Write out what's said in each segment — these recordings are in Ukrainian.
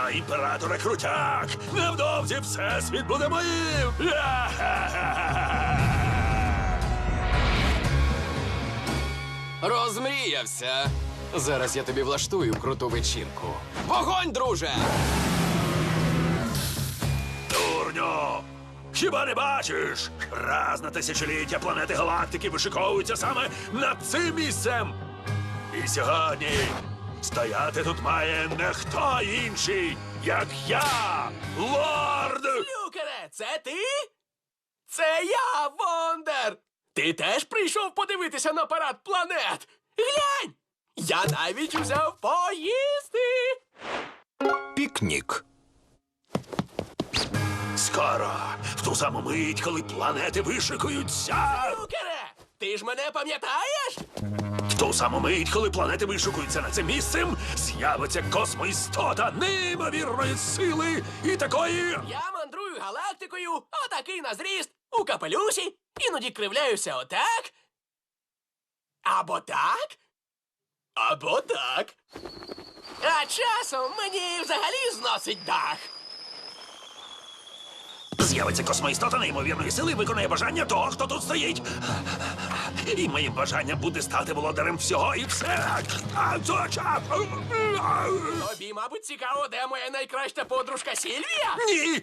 Ясно, імператора Крутяк! Невдовзі всесвіт буде моїм! Розмріявся. Зараз я тобі влаштую круту вечірку. Вогонь, друже! Дурню! Хіба не бачиш? Раз на тисячоліття планети галактики вишиковуються саме над цим місцем. І сьогодні стояти тут має не хто інший, як я, лорд! Люкере, це ти? Це я, Вондер! Ти теж прийшов подивитися на парад планет? Глянь! Я навіть узяв поїсти! Пікнік. Скоро, в ту саму мить, коли планети вишикуються. Люкере, ти ж мене пам'ятаєш? Ту саму мить, коли планети вишукуються над цим місцем, з'явиться космоістота неймовірної сили і такої. Я мандрую галактикою, отакий на зріст, у капелюсі, іноді кривляюся отак. Або так. Або так. А часом мені взагалі зносить дах. З'явиться космоістота неймовірної сили і виконає бажання того, хто тут стоїть. І моїм бажанням буде стати володарем всього і все. А, Тобі, мабуть, цікаво, де моя найкраща подружка Сільвія? Ні.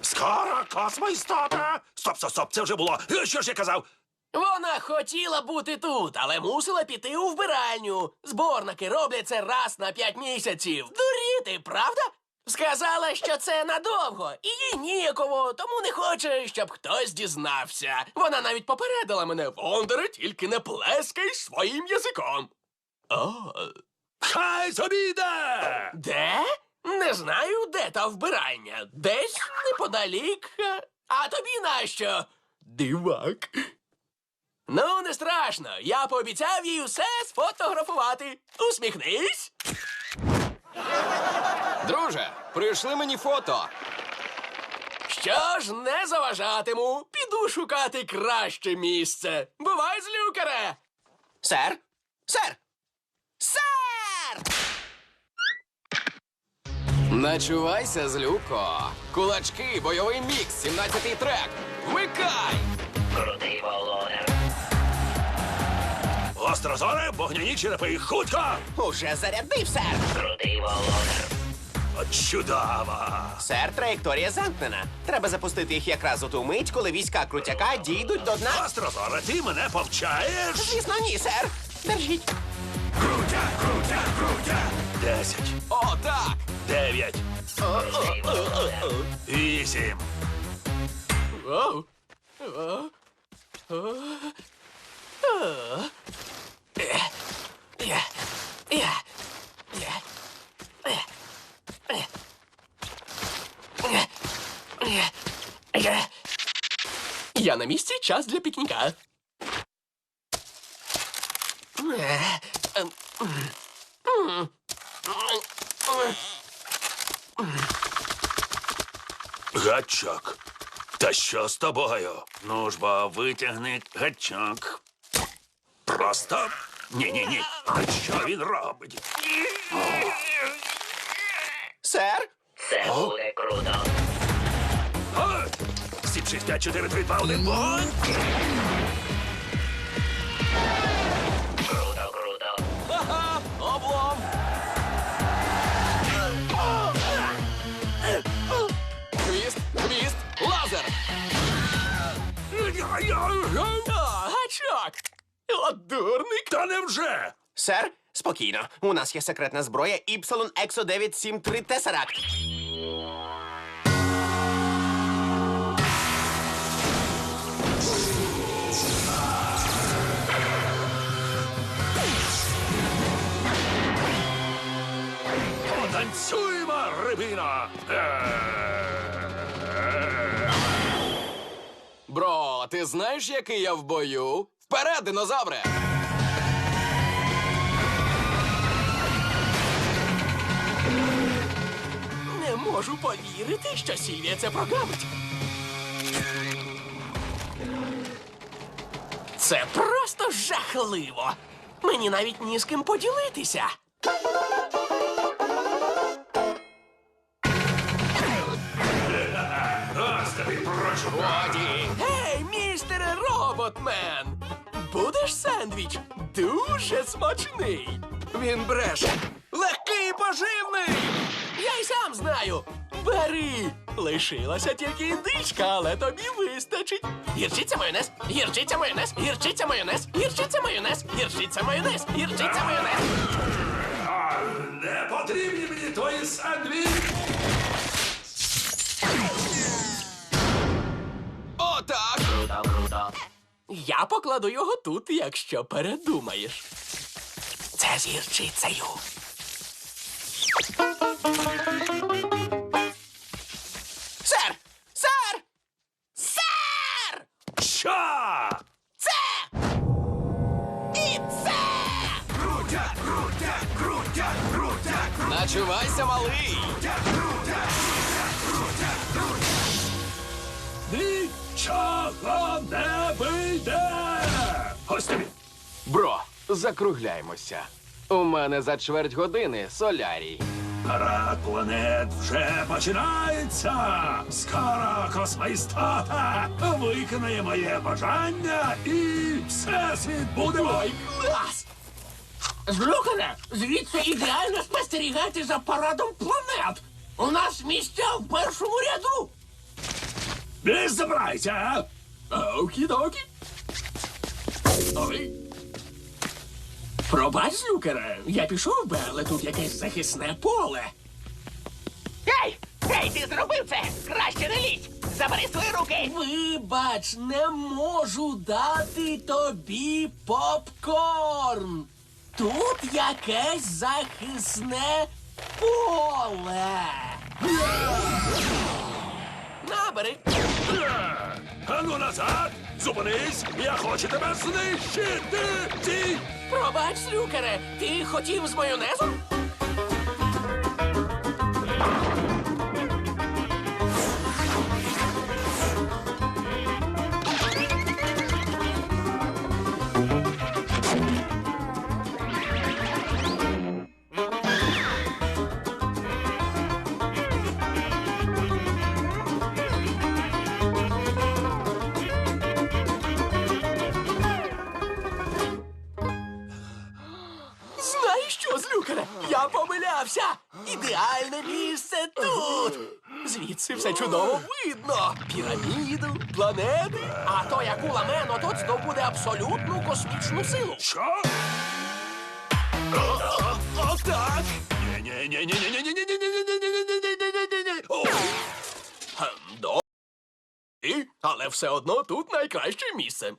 Скоро космоістота. Стоп, стоп, стоп, це вже було. Що ж я казав? Вона хотіла бути тут, але мусила піти у вбиральню. Зборники роблять це раз на п'ять місяців. Дуріти, правда? Сказала, що це надовго, і їй ніяково, тому не хоче, щоб хтось дізнався. Вона навіть попередила мене, Вондере, тільки не плескай своїм язиком. О, Хай собі йде! де? Не знаю, де та вбиральня. Десь неподалік. А тобі нащо? Дивак. Ну, не страшно. Я пообіцяв їй усе сфотографувати. Усміхнись. Друже, прийшли мені фото. Що ж, не заважатиму. Піду шукати краще місце. Бувай, злюкаре! Сер? Сер! Сер! Начувайся, злюко. Кулачки, бойовий мікс, 17-й трек. Вмикай! Крутий володар. Острозоре, вогняні черепи, хутко! Уже зарядив, сер! Крутий володар. Чудово! Сер, траєкторія замкнена. Треба запустити їх якраз у ту мить, коли війська крутяка дійдуть до дна. Острозоре, ти мене повчаєш? Звісно, ні, сер. Держіть. Крутя, крутя, крутя! Десять, О, так! дев'ять, Крутий володар. вісім. Оу. Я на місці час для пікніка. Гачок. Та що з тобою? Ну ж бо витягни гачок. Просто. Ні-ні-ні. А що він робить? Сер? Це буде круто. О! Сіп 6, 5, 4, 3, 2, 1, вогонь! Круто, круто. Ха-ха! Облом! Хвіст, хвіст, лазер! О, гачок! От дурник! Та невже? Сер, спокійно. У нас є секретна зброя Іпсилон Ексо 973 Тесаракт. Потанцюємо, рибино! Бро, ти знаєш, який я в бою? Вперед, динозавре! Не можу повірити, що Сільвія це прогамить. Це просто жахливо. Мені навіть ні з ким поділитися. пригоді. Гей, містере роботмен! Будеш сендвіч? Дуже смачний. Він бреше. Легкий і поживний. Я й сам знаю. Бери! Лишилася тільки індичка, але тобі вистачить. Гірчиця майонез, гірчиця майонез, гірчиця майонез, гірчиця майонез, гірчиця майонез, гірчиця майонез. А, Не потрібні мені твої сандві. Я покладу його тут, якщо передумаєш. Це з гірчицею. Сер! Сер! Сер! Що? Це! І це! Крутя, крутя, крутя, крутя! Начувайся, малий! Бро, закругляємося. У мене за чверть години солярій. Гра планет вже починається. Скоро космоістата виконає моє бажання і всесвіт буде мой. Клас! Злюкане, звідси ідеально спостерігати за парадом планет. У нас місця в першому ряду. Не забирайся! Окі-докі. Ой. Пробач, Люкера, я пішов би, але тут якесь захисне поле. Ей! Ей, ти зробив це! Краще не лізь! Забери свої руки! Вибач, не можу дати тобі попкорн. Тут якесь захисне поле. Набери. Ану назад! Зупинись! Я хочу тебе знищити! Ці Пробач, Люкере, ти хотів з майонезом? Дюнкера, я помилявся! Ідеальне місце тут! Звідси все чудово видно. Піраміду, планети. А то, як у ламено, тут знов буде абсолютну космічну силу. Що? Отак! Але все одно тут найкраще місце.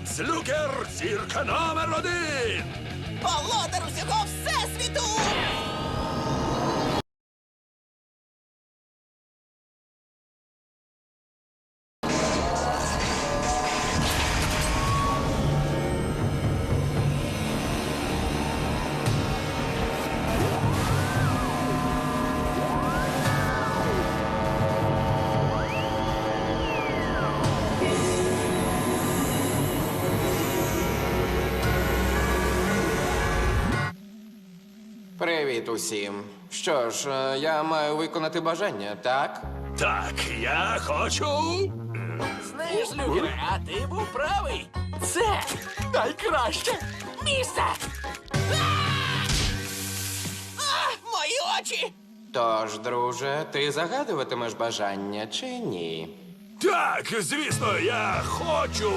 Лорд Злюкер, зірка номер один! Володар усього всесвіту! Привіт усім. Що ж, е, я маю виконати бажання, так? Так, я хочу. Знаєш, Люкере, а ти був правий. Це найкраще місце. Мої очі! Тож, друже, ти загадуватимеш бажання чи ні? Так, звісно, я хочу.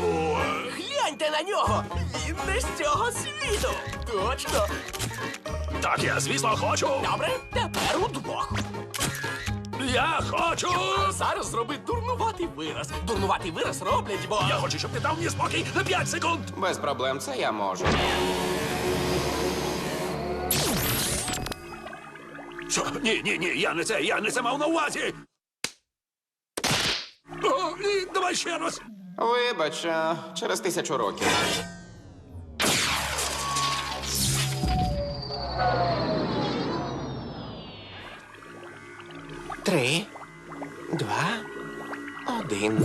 Гляньте на нього! Він не з цього світу! Точно! Так, я, звісно, хочу. Добре, тепер удвох. Я хочу. Зараз зроби дурнуватий вираз. Дурнуватий вираз роблять, бо. Я хочу, щоб ти дав мені спокій на 5 секунд. Без проблем, це я можу. Що? Ні, ні, ні, я не це, я не це мав на увазі. О, ні, давай ще раз. Вибач, а, через тисячу років. Три, два, один.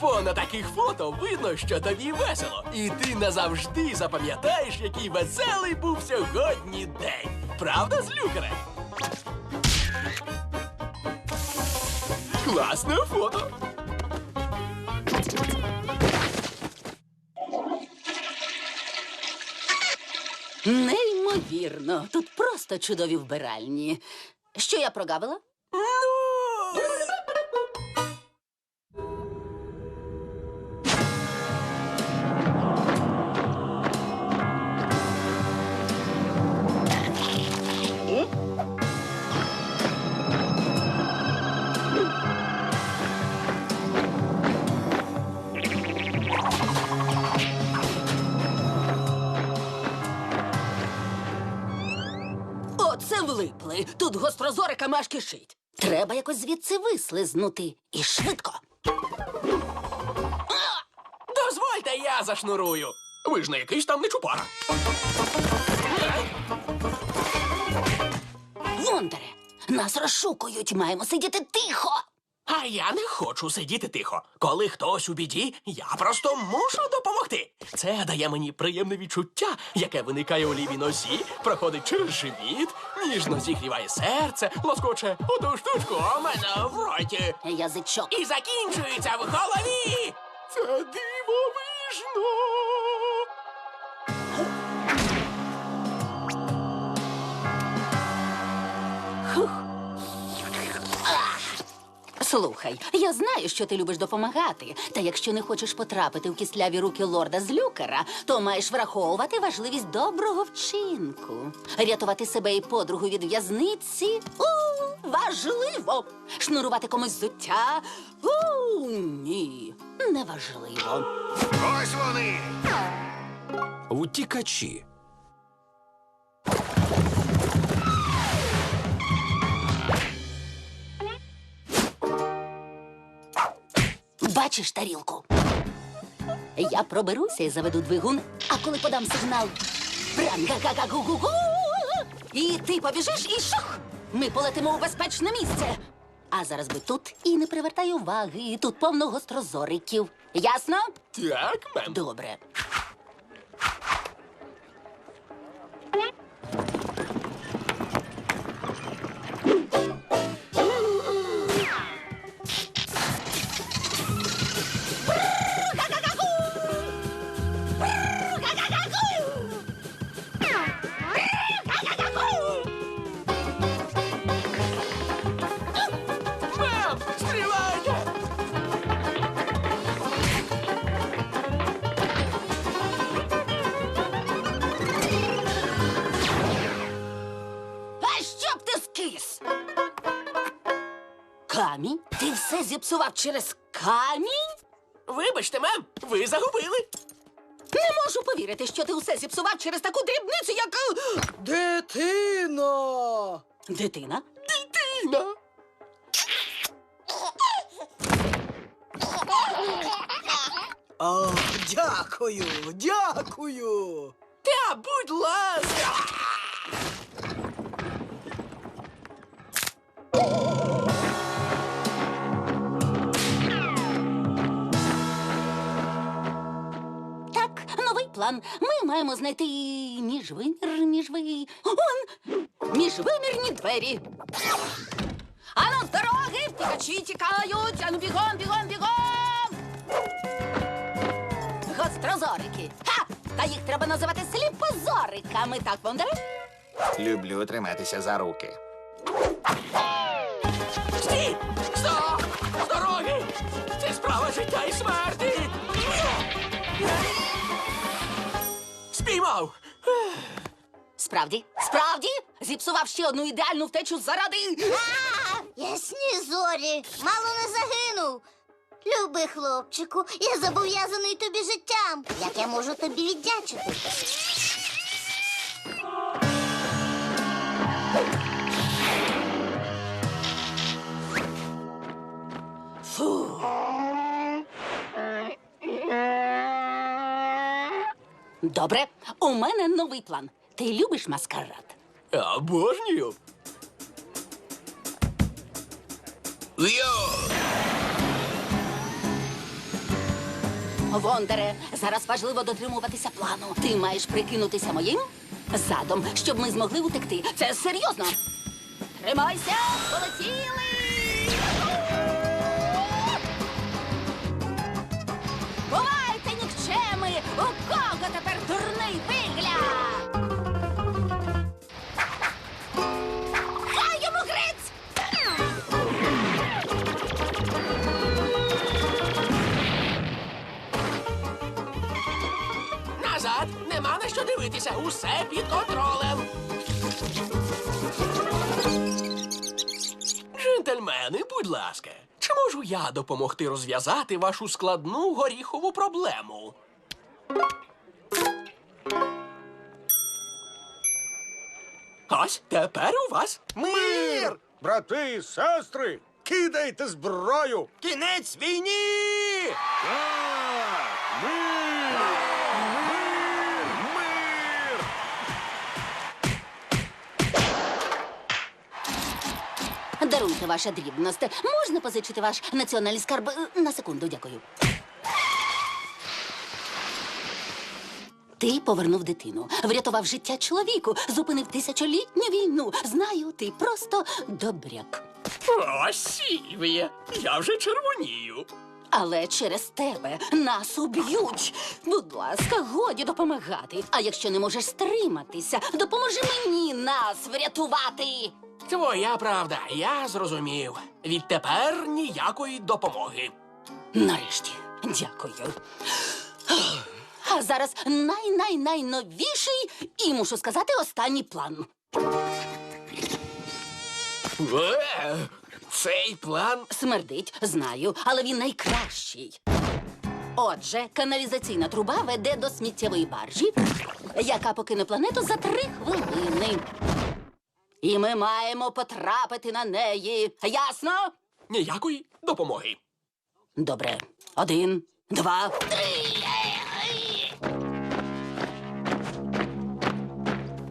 Бо на таких фото видно, що тобі весело. І ти назавжди запам'ятаєш, який веселий був сьогодні день. Правда, злюкере? Класне фото. Неймовірно, тут просто чудові вбиральні. Що я прогавила? Тут гострозорика маш кишить. Треба якось звідси вислизнути. І швидко. Дозвольте, я зашнурую. Ви ж не якийсь там не чупара. Вондаре, нас розшукують, маємо сидіти тихо. А я не хочу сидіти тихо. Коли хтось у біді, я просто мушу допомогти. Це дає мені приємне відчуття, яке виникає у лівій нозі, проходить через живіт, ніжно зігріває серце, лоскоче у ту штучку у мене в роті. Язичок. І закінчується в голові. Це дивовижно. Слухай, я знаю, що ти любиш допомагати. Та якщо не хочеш потрапити в кисляві руки лорда Злюкера, то маєш враховувати важливість доброго вчинку. Рятувати себе і подругу від в'язниці у, важливо. Шнурувати комусь зуття у, ні, неважливо. Ось вони. Утікачі. Бачиш тарілку? Я проберуся і заведу двигун, а коли подам сигнал «Прам-га-га-га-гу-гу-гу», і ти побіжиш і шух! Ми полетимо у безпечне місце. А зараз би тут і не привертай уваги, тут повно гострозориків. Ясно? Так, мем. Добре. Зіпсував через камінь? Вибачте, мем, ви загубили. Не можу повірити, що ти усе зіпсував через таку дрібницю, як. е, Дитина. Дитина? Дитина. О, дякую, дякую. Та будь ласка. План. Ми маємо знайти міжвимір, міжви... Он! Міжвимірні двері. Ану, з дороги! Втікачі тікають! Ану, бігом, бігом, бігом! Гострозорики. Ха! Та їх треба називати сліпозориками, так, Бондаре? Люблю триматися за руки. Стій! Стоп! З дороги! Це справа життя і смерті! Спіймав! Справді? Справді? Зіпсував ще одну ідеальну втечу заради. Ясні зорі, мало не загинув. Люби, хлопчику, я зобов'язаний тобі життям. Як я можу тобі віддячити? Добре, у мене новий план. Ти любиш маскарад? Обожнюю. Йо! Вондере, зараз важливо дотримуватися плану. Ти маєш прикинутися моїм задом, щоб ми змогли утекти. Це серйозно. Тримайся, полетіли! Бувайте, нікчеми! У дурний вигляд? Назад! Нема на що дивитися! Усе під контролем! Джентльмени, будь ласка, чи можу я допомогти розв'язати вашу складну горіхову проблему? Ось тепер у вас Мир! Брати і сестри, кидайте зброю! Кінець війні! Мир! Мир! Мир! Даруйте ваша дрібність. Можна позичити ваш національний скарб Е, на секунду, дякую. Ти повернув дитину, врятував життя чоловіку, зупинив тисячолітню війну. Знаю, ти просто добряк. Сільвія. Я вже червонію. Але через тебе нас уб'ють. Будь ласка, годі допомагати. А якщо не можеш стриматися, допоможи мені нас врятувати. Твоя правда, я зрозумів. Відтепер ніякої допомоги. Нарешті, дякую. А зараз най-най-найновіший і мушу сказати останній план. Е, Цей план Смердить, знаю, але він найкращий. Отже, каналізаційна труба веде до сміттєвої баржі, яка покине планету за три хвилини. І ми маємо потрапити на неї. Ясно? ніякої допомоги. Добре. Один, два, три.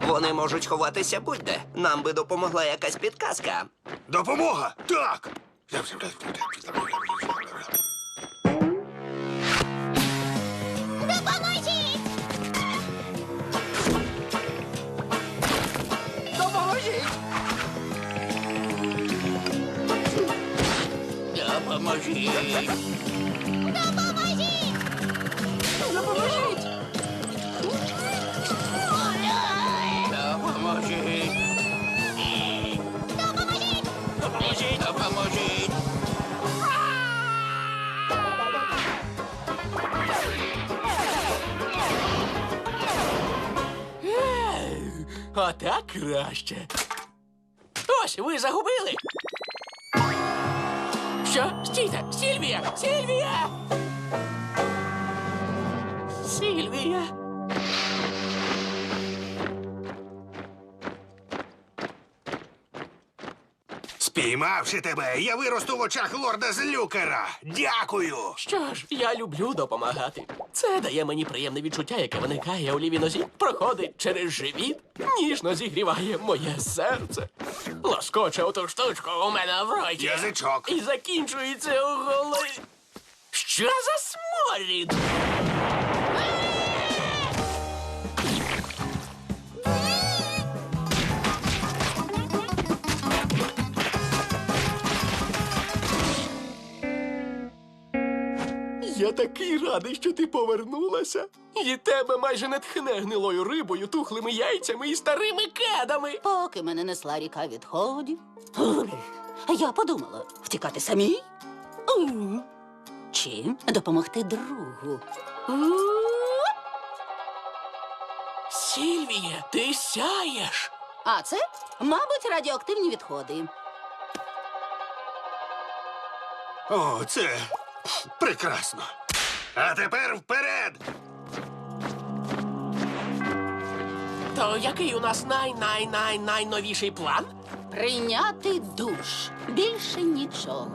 Вони можуть ховатися будь-де. Нам би допомогла якась підказка. Допомога! Так! Допоможіть! Допоможіть. Допоможіть! Допоможіть. Допоможіть. Отак краще. Ось ви загубили. Що? Стійте! Сільвія! Сільвія! Сільвія! Спіймавши тебе, я виросту в очах лорда Злюкера. Дякую! Що ж, я люблю допомагати. Це дає мені приємне відчуття, яке виникає у лівій нозі, проходить через живіт, ніжно зігріває моє серце. Лоскоче оту штучку у мене в роті. Язичок. І закінчується у голові. Що за сморід? Я такий радий, що ти повернулася. І тебе майже не тхне гнилою рибою, тухлими яйцями і старими кедами. Поки мене несла ріка відходів. Я подумала, втікати самій? Чи допомогти другу? Сільвія, ти сяєш. А це, мабуть, радіоактивні відходи. О, це прекрасно. А тепер вперед! То який у нас най-най-най-найновіший план? Прийняти душ. Більше нічого.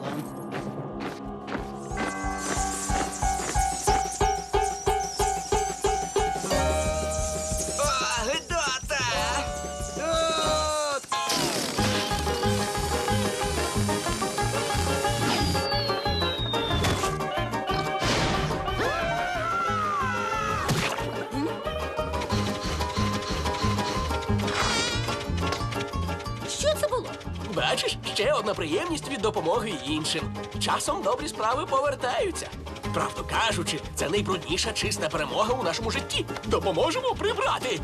Одна приємність від допомоги іншим. Часом добрі справи повертаються. Правду кажучи, це найбрудніша чиста перемога у нашому житті. Допоможемо прибрати.